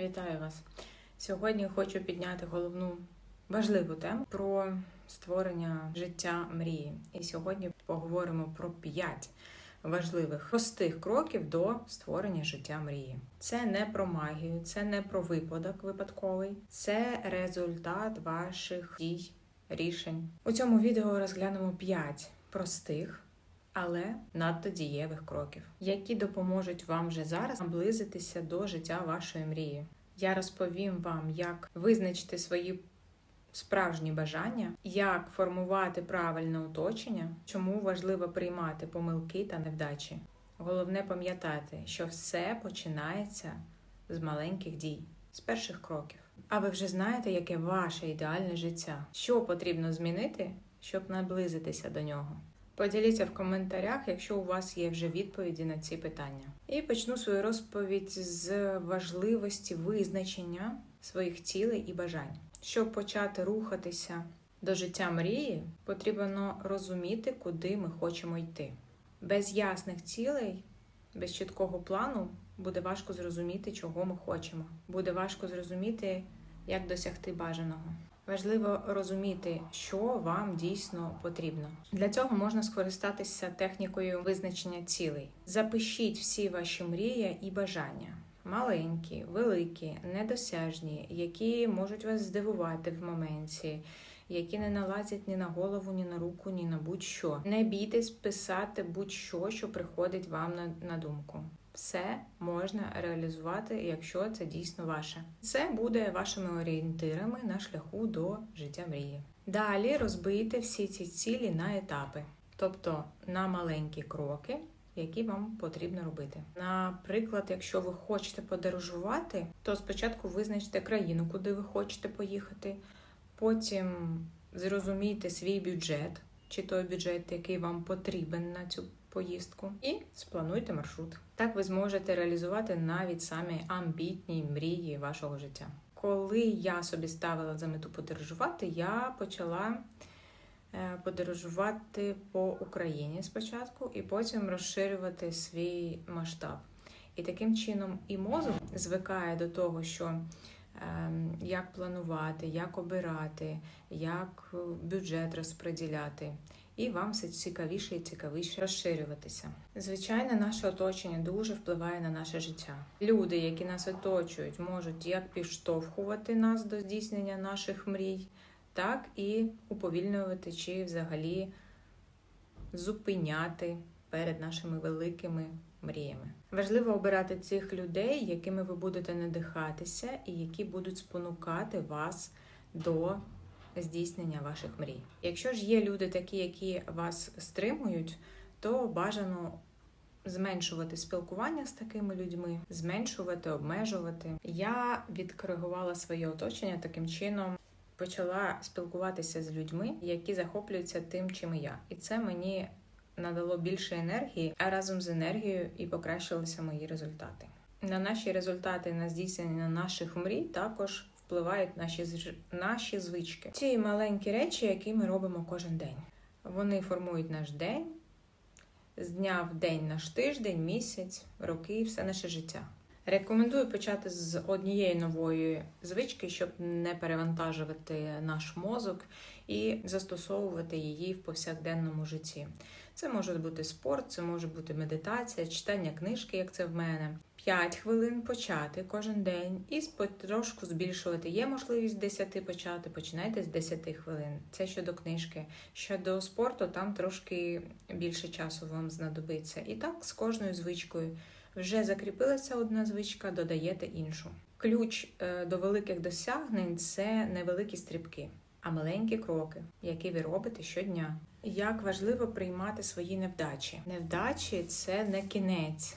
Вітаю вас! Сьогодні хочу підняти головну важливу тему про створення життя мрії. І сьогодні поговоримо про п'ять важливих простих кроків до створення життя мрії. Це не про магію, це не про випадок випадковий, це результат ваших дій, рішень. У цьому відео розглянемо п'ять простих. Але надто дієвих кроків, які допоможуть вам вже зараз наблизитися до життя вашої мрії. Я розповім вам, як визначити свої справжні бажання, як формувати правильне оточення, чому важливо приймати помилки та невдачі. Головне пам'ятати, що все починається з маленьких дій, з перших кроків. А ви вже знаєте, яке ваше ідеальне життя, що потрібно змінити, щоб наблизитися до нього. Поділіться в коментарях, якщо у вас є вже відповіді на ці питання. І почну свою розповідь з важливості визначення своїх цілей і бажань. Щоб почати рухатися до життя мрії, потрібно розуміти, куди ми хочемо йти. Без ясних цілей, без чіткого плану буде важко зрозуміти, чого ми хочемо. Буде важко зрозуміти, як досягти бажаного. Важливо розуміти, що вам дійсно потрібно. Для цього можна скористатися технікою визначення цілей. Запишіть всі ваші мрії і бажання. Маленькі, великі, недосяжні, які можуть вас здивувати в моменті, які не налазять ні на голову, ні на руку, ні на будь-що. Не бійтесь писати будь-що, що приходить вам на, на думку. Все можна реалізувати, якщо це дійсно ваше. Це буде вашими орієнтирами на шляху до життя мрії. Далі розбийте всі ці цілі на етапи, тобто на маленькі кроки, які вам потрібно робити. Наприклад, якщо ви хочете подорожувати, то спочатку визначте країну, куди ви хочете поїхати, потім зрозумійте свій бюджет, чи той бюджет, який вам потрібен на цю поїздку, і сплануйте маршрут. Так ви зможете реалізувати навіть самі амбітні мрії вашого життя. Коли я собі ставила за мету подорожувати, я почала подорожувати по Україні спочатку, і потім розширювати свій масштаб. І таким чином і мозок звикає до того, що як планувати, як обирати, як бюджет розподіляти. І вам все цікавіше і цікавіше розширюватися. Звичайно, наше оточення дуже впливає на наше життя. Люди, які нас оточують, можуть як підштовхувати нас до здійснення наших мрій, так і уповільнювати чи взагалі зупиняти перед нашими великими мріями. Важливо обирати цих людей, якими ви будете надихатися, і які будуть спонукати вас до здійснення ваших мрій. Якщо ж є люди такі, які вас стримують, то бажано зменшувати спілкування з такими людьми, зменшувати, обмежувати. Я відкоригувала своє оточення таким чином. Почала спілкуватися з людьми, які захоплюються тим, чим і я, і це мені надало більше енергії, а разом з енергією і покращилися мої результати. На наші результати на здійснення наших мрій також впливають наші наші звички. Ці маленькі речі, які ми робимо кожен день. Вони формують наш день з дня в день, наш тиждень, місяць, роки, все наше життя. Рекомендую почати з однієї нової звички, щоб не перевантажувати наш мозок і застосовувати її в повсякденному житті. Це може бути спорт, це може бути медитація, читання книжки, як це в мене. 5 хвилин почати кожен день і потрошку збільшувати. Є можливість з 10 почати, починайте з 10 хвилин. Це щодо книжки. Щодо спорту, там трошки більше часу вам знадобиться. І так з кожною звичкою. Вже закріпилася одна звичка, додаєте іншу. Ключ е, до великих досягнень це невеликі стрибки, а маленькі кроки, які ви робите щодня. Як важливо приймати свої невдачі. Невдачі це не кінець,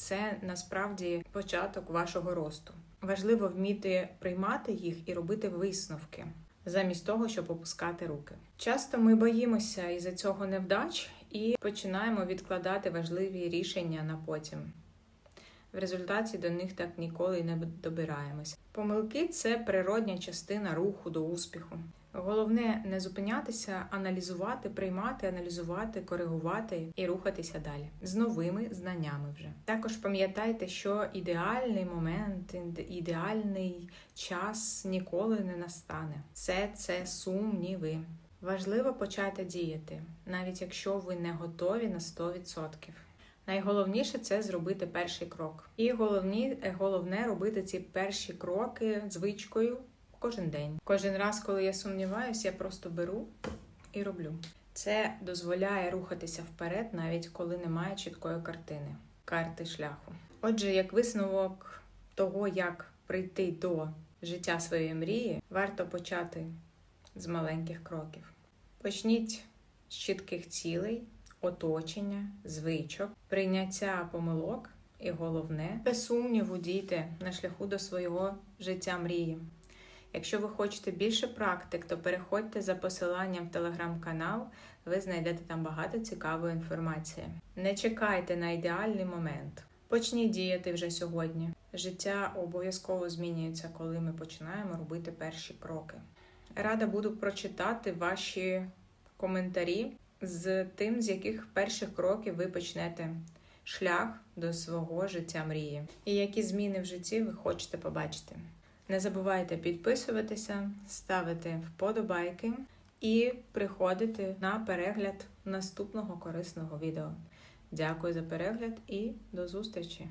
це насправді початок вашого росту. Важливо вміти приймати їх і робити висновки, замість того, щоб опускати руки. Часто ми боїмося із-за цього невдач і починаємо відкладати важливі рішення на потім. В результаті до них так ніколи не добираємося. Помилки це природня частина руху до успіху. Головне не зупинятися, аналізувати, приймати, аналізувати, коригувати і рухатися далі з новими знаннями. Вже також пам'ятайте, що ідеальний момент, ідеальний час ніколи не настане. Все це сумніви. Важливо почати діяти, навіть якщо ви не готові на 100%. Найголовніше це зробити перший крок. І головні, е, головне робити ці перші кроки звичкою кожен день. Кожен раз, коли я сумніваюся, я просто беру і роблю. Це дозволяє рухатися вперед, навіть коли немає чіткої картини, карти шляху. Отже, як висновок того, як прийти до життя своєї мрії, варто почати з маленьких кроків. Почніть з чітких цілей, оточення, звичок, прийняття помилок і головне, без сумніву дійте на шляху до свого життя мрії. Якщо ви хочете більше практик, то переходьте за посиланням в телеграм-канал, ви знайдете там багато цікавої інформації. Не чекайте на ідеальний момент. Почніть діяти вже сьогодні. Життя обов'язково змінюється, коли ми починаємо робити перші кроки. Рада буду прочитати ваші коментарі з тим, з яких перших кроків ви почнете шлях до свого життя мрії, і які зміни в житті ви хочете побачити. Не забувайте підписуватися, ставити вподобайки і приходити на перегляд наступного корисного відео. Дякую за перегляд і до зустрічі!